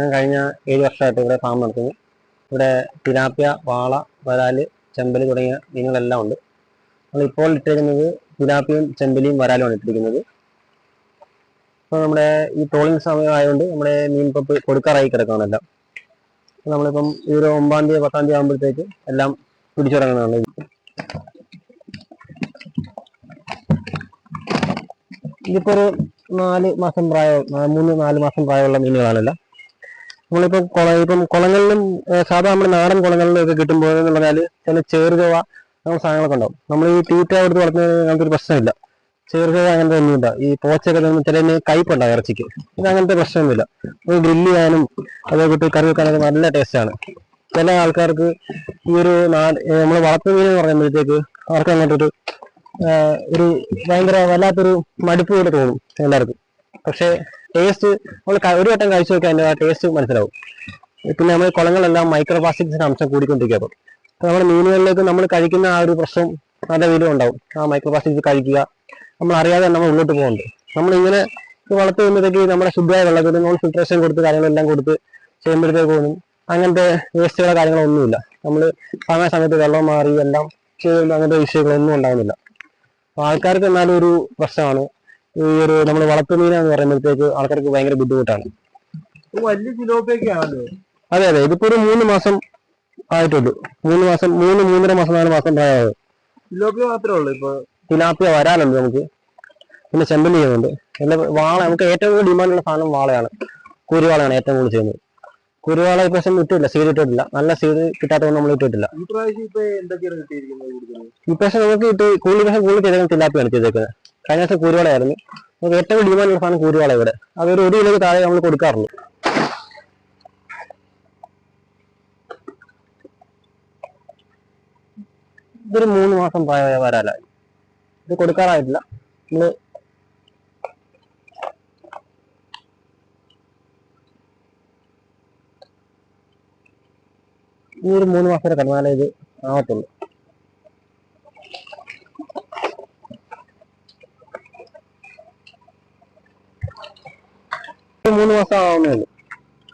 ഞാൻ കഴിഞ്ഞ ഏഴ് വർഷമായിട്ട് ഇവിടെ ഫാം നടത്തുന്നു. ഇവിടെ തിലാപ്പിയ വാള വരാൽ ചെമ്പൽ തുടങ്ങിയ മീനുകളെല്ലാം ഉണ്ട്. നമ്മൾ ഇപ്പോൾ ഇട്ടിരിക്കുന്നത് തിലാപ്പിയും ചെമ്പലിയും വരാലുമാണ് ഇട്ടിരിക്കുന്നത്. ഇപ്പോൾ നമ്മുടെ ഈ ട്രോളിംഗ് സമയമായതുകൊണ്ട് നമ്മുടെ മീൻ പപ്പ് കൊടുക്കാറായി കിടക്കുകയാണെല്ലാം. നമ്മളിപ്പം ഈ ഒരു ഒമ്പതാം തീയതി പത്താം തീയതി ആകുമ്പോഴത്തേക്ക് എല്ലാം പിടിച്ചു തുടങ്ങുന്നതാണ്. ഇതിപ്പോ ഒരു നാല് മാസം പ്രായം മൂന്ന് നാല് മാസം പ്രായമുള്ള മീനുകളാണല്ലോ. നമ്മളിപ്പം കുള ഇപ്പം കുളങ്ങളിലും സാധാരണ നമ്മുടെ നാടൻ കുളങ്ങളിലും ഒക്കെ കിട്ടുമ്പോൾ എന്ന് പറഞ്ഞാൽ ചില ചേറുകവ അങ്ങനെ സാധനങ്ങളൊക്കെ ഉണ്ടാവും. നമ്മൾ ഈ തീറ്റ എടുത്ത് വളർത്തുന്നത് അങ്ങനത്തെ ഒരു പ്രശ്നമില്ല. ചേറുകവ അങ്ങനത്തെ ഒന്നുമില്ല. ഈ പോച്ചൊക്കെ ചില കയ്പുണ്ടാവും ഇറച്ചിക്ക്. ഇത് അങ്ങനത്തെ പ്രശ്നമൊന്നുമില്ല. അത് ഗ്രില്ല് ചെയ്യാനും അതേകൂട്ട് കറി വെക്കാനൊക്കെ നല്ല ടേസ്റ്റാണ് ചില ആൾക്കാർക്ക് ഈ ഒരു നാട് നമ്മൾ വളർത്തു മീൻ എന്ന് പറയുമ്പോഴത്തേക്ക് അവർക്ക് അങ്ങനത്തെ ഒരു ഭയങ്കര വല്ലാത്തൊരു മടുപ്പ് പോലെ തോന്നും എല്ലാവർക്കും. പക്ഷേ ടേസ്റ്റ് നമ്മൾ ഒരു വട്ടം കഴിച്ചു നോക്കിയാൽ അതിന്റെ ടേസ്റ്റ് മനസ്സിലാവും. പിന്നെ നമ്മൾ കുളങ്ങളെല്ലാം മൈക്രോ പ്ലാസ്റ്റിക്സിന്റെ അംശം കൂടിക്കൊണ്ടിരിക്കുക അപ്പം നമ്മുടെ മീനുകളിലേക്ക് നമ്മൾ കഴിക്കുന്ന ആ ഒരു പ്രശ്നം നല്ല വില ഉണ്ടാവും. ആ മൈക്രോ പ്ലാസ്റ്റിക്സ് കഴിക്കുക. നമ്മൾ അറിയാതെ നമ്മൾ മുന്നോട്ട് പോകുന്നുണ്ട് നമ്മൾ ഇങ്ങനെ വളർത്തി വരുമ്പോഴത്തേക്ക് നമ്മുടെ ശുദ്ധമായ വെള്ളത്തിൽ നമ്മൾ ഫിൽട്രേഷൻ കൊടുത്ത് കാര്യങ്ങളെല്ലാം കൊടുത്ത് ചെയ്യുമ്പോഴത്തേക്കൊന്നും അങ്ങനത്തെ വേസ്റ്റുകളോ കാര്യങ്ങളൊന്നുമില്ല നമ്മൾ സമയ സമയത്ത് വെള്ളം മാറി എല്ലാം ചെയ്യുമ്പോൾ അങ്ങനത്തെ വിഷയങ്ങളൊന്നും ഉണ്ടാകുന്നില്ല ആൾക്കാർക്ക് എന്നാലും ഒരു പ്രശ്നമാണ്. ഈ ഒരു നമ്മൾ വളർത്തുമീനെന്ന് പറയുമ്പോഴത്തേക്ക് ആൾക്കാർക്ക് ഭയങ്കര ബുദ്ധിമുട്ടാണ്. വലിയ അതെ അതെ. ഇതിപ്പോ ഒരു മൂന്ന് മാസം ആയിട്ടുള്ളൂ. മൂന്ന് മാസം മൂന്ന് മൂന്നര മാസം നാല് മാസം പ്രായമായത് മാത്രമേ ഉള്ളൂ ഇപ്പൊ. തിലാപ്പിയ വരാനുണ്ട് നമുക്ക്. പിന്നെ ചെമ്പല്ലി ചെയ്യുന്നുണ്ട്. പിന്നെ വാള നമുക്ക് ഏറ്റവും കൂടുതൽ ഡിമാൻഡുള്ള സാധനം വാളയാണ്. കുരുവാളയാണ് ഏറ്റവും കൂടുതൽ ചെയ്യുന്നത്. കുരുവാള ഇപ്രാവശ്യം ഇട്ടില്ല സീഡ് ഇട്ടിട്ടില്ല. നല്ല സീഡ് കിട്ടാത്തതുകൊണ്ട് നമ്മൾ ഇട്ടിട്ടില്ല. ഈ പ്രാവശ്യം ഇപ്പൊ എന്തൊക്കെയാണ് കിട്ടിയിരിക്കുന്നത് കൂടുതൽ ഇപ്രാവശ്യം നമുക്ക് ഇട്ട് കൂടുതൽ പ്രാവശ്യം കൂടുതൽ ചെയ്തേക്കുന്നത് തിലാപ്പിയാണ് ചെയ്തേക്കുന്നത്. കഴിഞ്ഞ ദിവസം കുരുവാളയായിരുന്നു. നമുക്ക് ഏറ്റവും ഡിമാൻഡുള്ള സാധനം കൂരുവള ഇവിടെ. അതൊരു ഒരു കിലോക്ക് താഴെ നമ്മൾ കൊടുക്കാറുള്ളൂ. ഇതൊരു മൂന്ന് മാസം പ്രായമായ വരാല ഇത് കൊടുക്കാറായിട്ടില്ല. നമ്മൾ ഈ ഒരു മൂന്ന് മാസം കടന്നാലേ ഇത് ആവത്തുള്ളൂ. മൂന്ന് മാസം ആവുന്നേ ഉള്ളൂ.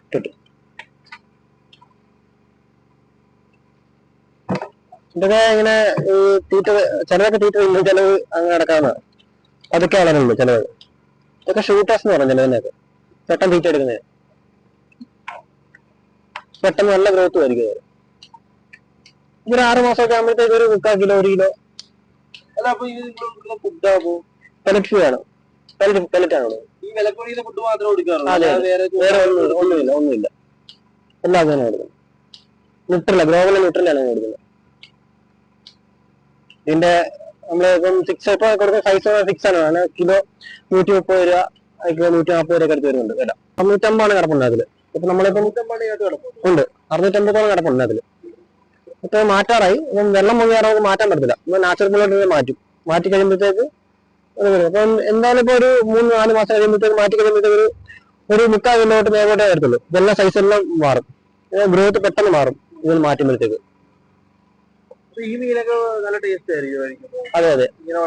ഇട്ടിട്ട് ഇതൊക്കെ ഇങ്ങനെ തീറ്റ ചിലതൊക്കെ തീറ്റ തിന്നും ചിലവ് അങ്ങനെ അടക്കാവുന്നതാണ് അതൊക്കെ വളരുള്ളൂ ചിലവ് ഇതൊക്കെ ഷൂട്ടേഴ്സ് എന്ന് പറഞ്ഞു ചിലതിനൊക്കെ പെട്ടെന്ന് തീറ്റ എടുക്കുന്നത് പെട്ടെന്ന് നല്ല ഗ്രോത്ത് ആയിരിക്കും അത്. ഇതൊരു ആറ് മാസമൊക്കെ ആകുമ്പോഴത്തേക്ക് ഒരു മുക്കാൽ കിലോ ഒരു കിലോ. അപ്പൊ ഇത് നിങ്ങൾ ഫുഡാകോ പെലറ്റ് വേണം. പെലറ്റ് പെലറ്റ് ആണ്? ഈ വിലക്കുറയുന്ന ഫുഡ് മാത്രമേ കൊടുക്കാറുള്ളൂ. വേറെ വേറെ ഒന്നും ഒന്നുമില്ല ഒന്നുമില്ല. എല്ലാം അങ്ങനെ കൊടുക്കുന്നത് ന്യൂട്രല ഗ്രോവല ന്യൂട്രലാണ് കൊടുക്കുന്നത് ഇതിന്റെ നമ്മൾ ഇപ്പം സിക്സ് ഇപ്പൊ കൊടുക്കുന്ന സൈസ് ഫിക്സ് ആണ്. അങ്ങനെ കിലോ നൂറ്റി മുപ്പത് രൂപ കിലോ നൂറ്റി നാൽപ്പത് രൂപ അടുത്ത് വരുന്നുണ്ട് വില. അറുന്നൂറ്റമ്പതാണ് കിടപ്പുണ്ട് അതിൽ. ഇപ്പൊ നമ്മളിപ്പം ഉണ്ട്. അറുന്നൂറ്റമ്പതോളം കിടപ്പുണ്ട് അതിൽ. ഇപ്പൊ മാറ്റാറായി. ഇപ്പം വെള്ളം മുങ്ങിയാറോ മാറ്റാൻ പറ്റത്തില്ല. നാച്ചുറൽ പുള്ളോട്ട് മാറ്റും. മാറ്റി കഴിയുമ്പോഴത്തേക്ക്. അപ്പം എന്തായാലും ഇപ്പൊ ഒരു മൂന്ന് നാല് മാസം കഴിയുമ്പോഴത്തേക്ക് മാറ്റി കഴിയുമ്പോഴത്തേക്ക് ഒരു ഒരു മുക്കാൽ കിലോട്ട് മേലോട്ടേ വരത്തുള്ളൂ. ഇതെല്ലാം സൈസ് എല്ലാം മാറും. ഗ്രോത്ത് പെട്ടെന്ന് മാറും. ഇതിൽ മാറ്റുമ്പോഴത്തേക്ക്. അപ്പൊ ഈ മീനൊക്കെ നല്ല ടേസ്റ്റ് ആയിരിക്കും അതെ അതെ. ഇങ്ങനെ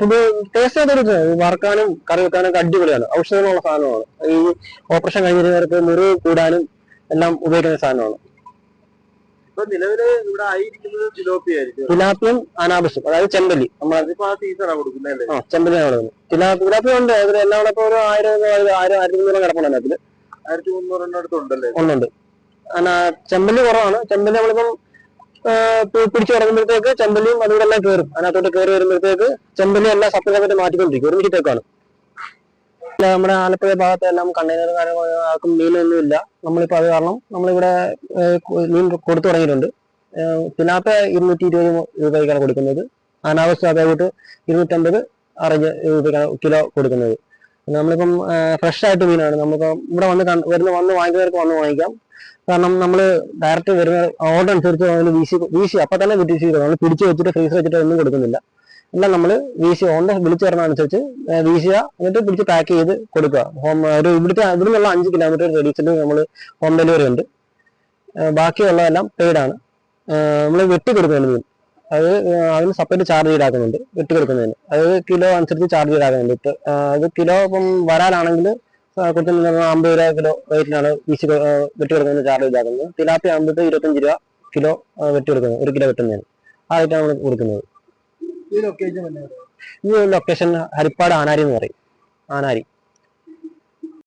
ഫുഡ് ടേസ്റ്റ് ചെയ്തെടുത്ത് വറക്കാനും കറി വെക്കാനും ഒക്കെ അടിപൊളിയാണ്. ഔഷധമുള്ള സാധനമാണ്. ഈ ഓപ്പറേഷൻ കഴിഞ്ഞിരുന്നവർക്ക് മുറിവ് കൂടാനും എല്ലാം ഉപയോഗിക്കുന്ന സാധനമാണ്. ഇപ്പൊ നിലവിൽ ഇവിടെ ആയിരിക്കുന്നത് സിലോപ്പി ആയിരിക്കും. തിലാപ്പിയും അനാബസും അതായത് ചെമ്പല്ലി. നമ്മൾ അതിപ്പോ ആ സീസണാ കൊടുക്കുന്നത് അല്ലേ? ആ ചെമ്പലിയാണ് കൊടുക്കുന്നത്. തിലാപ്പി തിലാപ്പി ഉണ്ട്. അതിൽ എല്ലാം കൂടെ ഇപ്പൊ ഒരു ആയിരം ആയിരം ആയിരം ആയിരത്തി മുന്നൂറ് കിടപ്പുണ്ട് അതിനകത്തിൽ. ആയിരത്തി മുന്നൂറിന്റെ അടുത്തുണ്ടല്ലേ ഒന്നുണ്ട്. ചെമ്പല്ലി കുറവാണ്. ചെമ്പല്ലി നമ്മളിപ്പം പിടിച്ചു തുടങ്ങുമ്പോഴത്തേക്ക് ചെമ്പല്ലിയും അതുകൂടെ എല്ലാം കയറും അതിനകത്തോട്ട് കയറി വരുമ്പോഴത്തേക്ക് ചെമ്പല്ലി എല്ലാം സപ്ലൈ ആയിട്ട് മാറ്റിക്കൊണ്ടിരിക്കും ഒരുമിച്ചിട്ടേക്കാണ് നമ്മുടെ ആലപ്പുഴ ഭാഗത്ത് എല്ലാം കണ്ടെയ്നർ കാര്യങ്ങളൊന്നും മീനൊന്നും ഇല്ല നമ്മളിപ്പോ അത് കാരണം നമ്മളിവിടെ മീൻ കൊടുത്തു തുടങ്ങിയിട്ടുണ്ട്. പിന്നാപ്പ ഇരുന്നൂറ്റി ഇരുപത് രൂപയ്ക്കാണ് കൊടുക്കുന്നത്. അനാവശ്യ അതേപോട്ട് ഇരുന്നൂറ്റമ്പത് അറേഞ്ച് രൂപയ്ക്കാണ് കിലോ കൊടുക്കുന്നത്. നമ്മളിപ്പം ഫ്രഷ് ആയിട്ട് മീനാണ്. നമ്മളിപ്പം ഇവിടെ വന്ന് വരുന്ന വന്ന് വാങ്ങിക്കുന്നവർക്ക് വന്ന് വാങ്ങിക്കാം. കാരണം നമ്മൾ ഡയറക്റ്റ് വരുന്ന ഓർഡർ അനുസരിച്ച് വീശി വീശി അപ്പൊ തന്നെ വീശി നമ്മൾ പിടിച്ച് വെച്ചിട്ട് ഫ്രീസർ വെച്ചിട്ട് ഒന്നും കൊടുക്കുന്നില്ല. എല്ലാം നമ്മൾ വീശി ഓണ്ട വിളിച്ചു ഏഹ് വീശുക എന്നിട്ട് പിടിച്ച് പാക്ക് ചെയ്ത് കൊടുക്കുക. ഹോം ഒരു ഇവിടുത്തെ ഇവിടെ നിന്നുള്ള അഞ്ച് കിലോമീറ്റർ റേഡിയസിൽ നമ്മൾ ഹോം ഡെലിവറി ഉണ്ട്. ബാക്കിയുള്ളതെല്ലാം പെയ്ഡാണ് നമ്മൾ വെട്ടി കൊടുക്കുന്നുണ്ട് മീൻ അത് അതിന് സെപ്പറേറ്റ് ചാർജ് ഈടാക്കുന്നുണ്ട് വെട്ടി കൊടുക്കുന്നതിന്. അത് കിലോ അനുസരിച്ച് ചാർജ് ഈടാക്കുന്നുണ്ട് ഇപ്പൊ അത് കിലോ ഇപ്പം വരാനാണെങ്കിൽ കുറച്ച് അമ്പത് രൂപ കിലോ റേറ്റിലാണ് വീശി വെട്ടി കൊടുക്കുന്നത് ചാർജ് ഈടാക്കുന്നത് തിലാപ്പി ആകുമ്പോഴത്തെ ഇരുപത്തഞ്ച് രൂപ കിലോ വെട്ടി കൊടുക്കുന്നത് ഒരു കിലോ വെട്ടുന്നതിന്. ആ നമ്മൾ കൊടുക്കുന്നത്. ഈ ലൊക്കേഷൻ ഹരിപ്പാട് ആനാരി എന്ന് പറയും. ആനാരി.